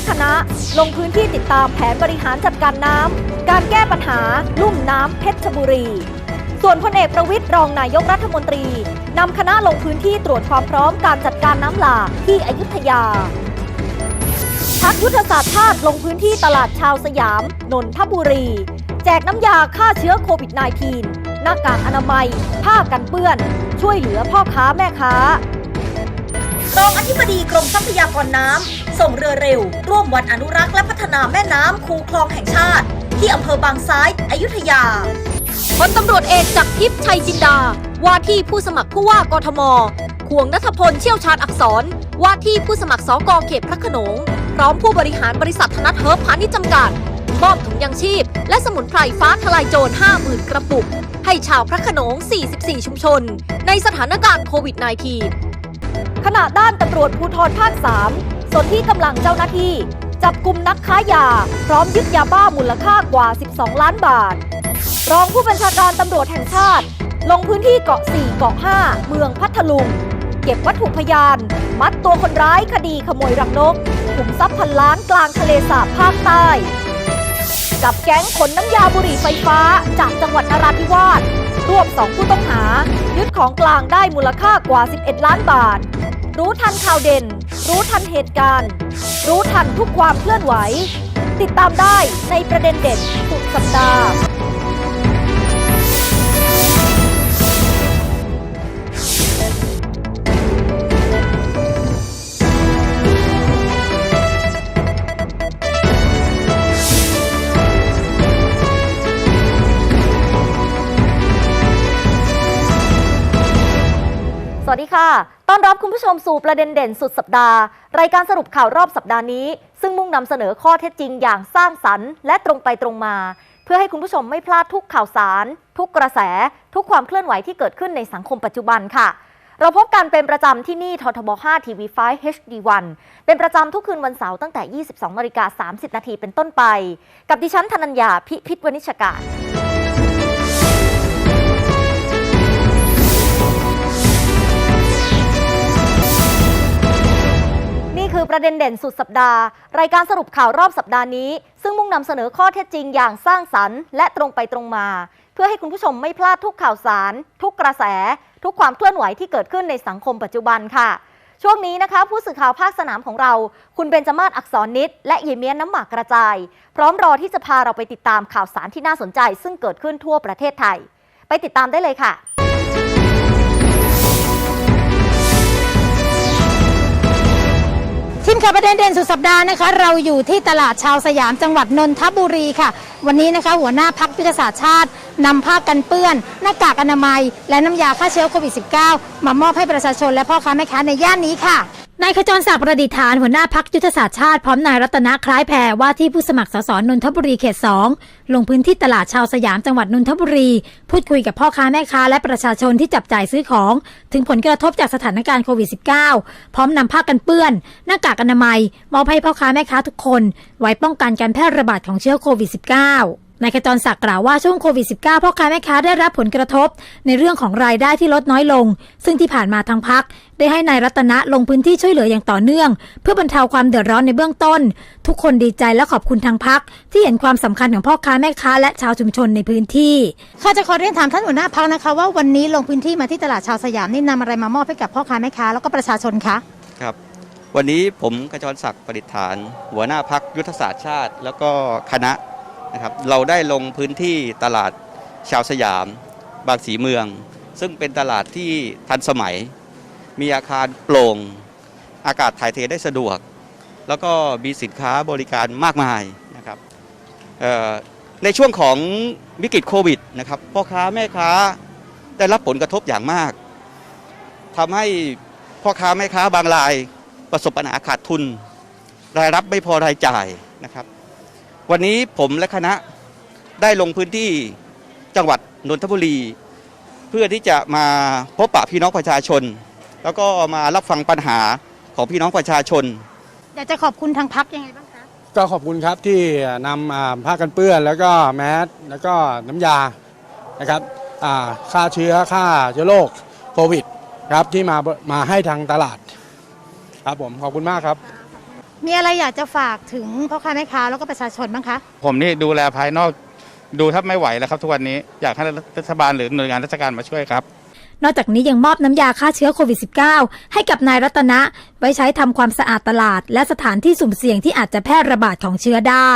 และคณะลงพื้นที่ติดตามแผนบริหารจัดการน้ำ การแก้ปัญหา ลุ่มน้ำเพชรบุรี ส่วนพลเอกประวิตยรองนายกรัฐมนตรีนำคณะลงพื้นที่ตรวจความพร้อมการจัดการน้ำหลากที่อยุธยาพักยุทธศาสตร์ชาติลงพื้นที่ตลาดชาวสยาม นนทบุรี แจกน้ำยาฆ่าเชื้อโควิด -19 หน้ากากอนามัย ผ้ากันเปื้อน ช่วยเหลือพ่อค้าแม่ค้า รองอธิบดีกรมทรัพยากรน้ำส่งเรือเร็ว ร่วมวันอนุรักษ์และพัฒนาแม่น้ำคูคลองแห่งชาติ ที่อำเภอบางซ้ายอยุธยาพลตำรวจเอกจากทิพย์ชัยจินดา ว่าที่ผู้สมัครผู้ว่ากทมควงนัทพลเชี่ยวชาญอักษร ว่าที่ผู้สมัครสกเขตพระขนง พร้อมผู้บริหารบริษัทธนัทเฮิร์บพาณิชย์จำกัดมอบถุงยังชีพ และสมุนไพรฟ้าทลายโจร 50,000 กระปุก ให้ชาวพระขนง 44 ชุมชน ในสถานการณ์โควิด -19 ขณะด้านตำรวจภูธรภาค 3 ส่วนที่กำลังเจ้าหน้าที่ จับกลุ่มนักค้ายา พร้อมยึดยาบ้ามูลค่ากว่า 12 ล้านบาท รองผู้บัญชาการตำรวจแห่งชาติ ลงพื้นที่เกาะ 4 เกาะ 5 เมืองพัทลุง เก็บวัตถุพยาน มัดตัวคนร้ายคดีขโมยรังนกขุมทรัพย์พันล้านกลางทะเลสาบภาคใต้ จับแก๊งขนน้ำยาบุหรี่ไฟฟ้าจากจังหวัดนราธิวาส รวบสองผู้ต้องหา ยึดของกลางได้มูลค่ากว่า 11 ล้านบาท รู้ทันข่าวเด่น รู้ทันเหตุการณ์ รู้ทันทุกความเคลื่อนไหว ติดตามได้ในประเด็นเด่นสุดสัปดาห์ ดีค่ะ ต้อนรับคุณผู้ชมสู่ประเด็นเด่นสุดสัปดาห์ รายการสรุปข่าวรอบสัปดาห์นี้ ซึ่งมุ่งนำเสนอข้อเท็จจริงอย่างสร้างสรรค์ และตรงไปตรงมา เพื่อให้คุณผู้ชมไม่พลาดทุกข่าวสาร ทุกกระแส ทุกความเคลื่อนไหวที่เกิดขึ้นในสังคมปัจจุบันค่ะ เราพบกันเป็นประจำที่นี่ททบ5 TV5 HD1 เป็นประจำทุกคืนวันเสาร์ตั้งแต่ 22นาฬิกา30 นาทีเป็นต้นไป กับดิฉันธนัญญาพิพิธวนิชการ คือประเด็นเด่นสุดสัปดาห์ รายการสรุปข่าวรอบสัปดาห์นี้ ซึ่งมุ่งนำเสนอข้อเท็จจริงอย่างสร้างสรรค์ และตรงไปตรงมา เพื่อให้คุณผู้ชมไม่พลาดทุกข่าวสาร ทุกกระแส ทุกความเคลื่อนไหวที่เกิดขึ้นในสังคมปัจจุบันค่ะ ช่วงนี้นะคะ ผู้สื่อข่าวภาคสนามของเรา คุณเบญจมาศอักษรนิดและเยเมียนน้ำหมากกระจาย พร้อมรอที่จะพาเราไปติดตามข่าวสารที่น่าสนใจ ซึ่งเกิดขึ้นทั่วประเทศไทย ไปติดตามได้เลยค่ะ ทีมข่าวประเด็นเด่นสุดสัปดาห์นะคะ เราอยู่ที่ตลาดชาวสยามจังหวัดนนทบุรีค่ะ วันนี้นะคะ หัวหน้าพักพิทศาสตร์ชาตินำผ้ากันเปื้อน หน้ากากอนามัย และน้ำยาฆ่าเชื้อโควิด -19 มามอบให้ประชาชนและพ่อค้าแม่ค้าในย่านนี้ค่ะ นายขจรศักดิ์ประดิษฐานหัวหน้าพักยุทธศาสตร์ชาติพร้อมนายรัตนะคล้ายแพรว่าที่ผู้สมัครสสนนทบุรีเขต2ลงพื้นที่ตลาดชาวสยามจังหวัดนนทบุรี พูดคุยกับพ่อค้าแม่ค้าและประชาชนที่จับจ่ายซื้อของ ถึงผลกระทบจากสถานการณ์โควิด -19 พร้อมนำผ้ากันเปื้อน หน้ากากอนามัยมอบให้พ่อค้าแม่ค้าทุกคน ไว้ป้องกันการแพร่ระบาดของเชื้อโควิด -19 นายขจรศักดิ์กล่าวว่าช่วงโควิด -19 พ่อค้าแม่ค้าได้รับผลกระทบ ในเรื่องของรายได้ที่ลดน้อยลง ซึ่งที่ผ่านมาทางพัก ได้ให้นายรัตนะลงพื้นที่ช่วยเหลืออย่างต่อเนื่อง เพื่อบรรเทาความเดือดร้อนในเบื้องต้น ทุกคนดีใจและขอบคุณทางพัก ที่เห็นความสำคัญของพ่อค้าแม่ค้าและชาวชุมชนในพื้นที่ข้าจะขอเรียนถามท่านหัวหน้าพักนะคะว่าวันนี้ลงพื้นที่มาที่ตลาดชาวสยามนี่นำอะไรมามอบให้กับพ่อค้าแม่ค้าแล้วก็ประชาชนคะครับวันนี้ผมกระจรศักดิ์ประดิษฐาน หัวหน้าพักยุทธศาสตร์ชาติ แล้วก็คณะ นะครับเราได้ลงพื้นที่ตลาดชาวสยาม บางสีเมือง ซึ่งเป็นตลาดที่ทันสมัย มีอาคารโปร่ง อากาศถ่ายเทได้สะดวก แล้วก็มีสินค้าบริการมากมายนะครับในช่วงของวิกฤตโควิดนะครับพ่อค้าแม่ค้าได้รับผลกระทบอย่างมากทำให้พ่อค้าแม่ค้าบางราย ประสบปัญหาขาดทุน รายรับไม่พอรายจ่ายนะครับ วันนี้ผมและคณะได้ลงพื้นที่จังหวัดนนทบุรี เพื่อที่จะมาพบปะพี่น้องประชาชน แล้วก็มารับฟังปัญหาของพี่น้องประชาชน อยากจะขอบคุณทางพักยังไงบ้างคะ ก็ขอบคุณครับที่นำอ่าผ้ากันเปื้อนแล้วก็แมสแล้วก็น้ำยานะครับอ่าฆ่าเชื้อฆ่าเชื้อโรคโควิดครับที่มามาให้ทางตลาดครับผมขอบคุณมากครับ มีอะไรอยากจะฝากถึงพ่อค้าแม่ค้าแล้วก็ประชาชนบ้างคะ ผมนี่ดูแลภายนอกดูแทบไม่ไหวแล้วครับ ทุกวันนี้อยากให้รัฐบาลหรือหน่วยงานราชการมาช่วยครับ นอกจากนี้ยังมอบน้ำยาฆ่าเชื้อโควิด -19 ให้กับนายรัตนะ ไว้ใช้ทำความสะอาดตลาด และสถานที่สุ่มเสี่ยงที่อาจจะแพร่ระบาดของเชื้อได้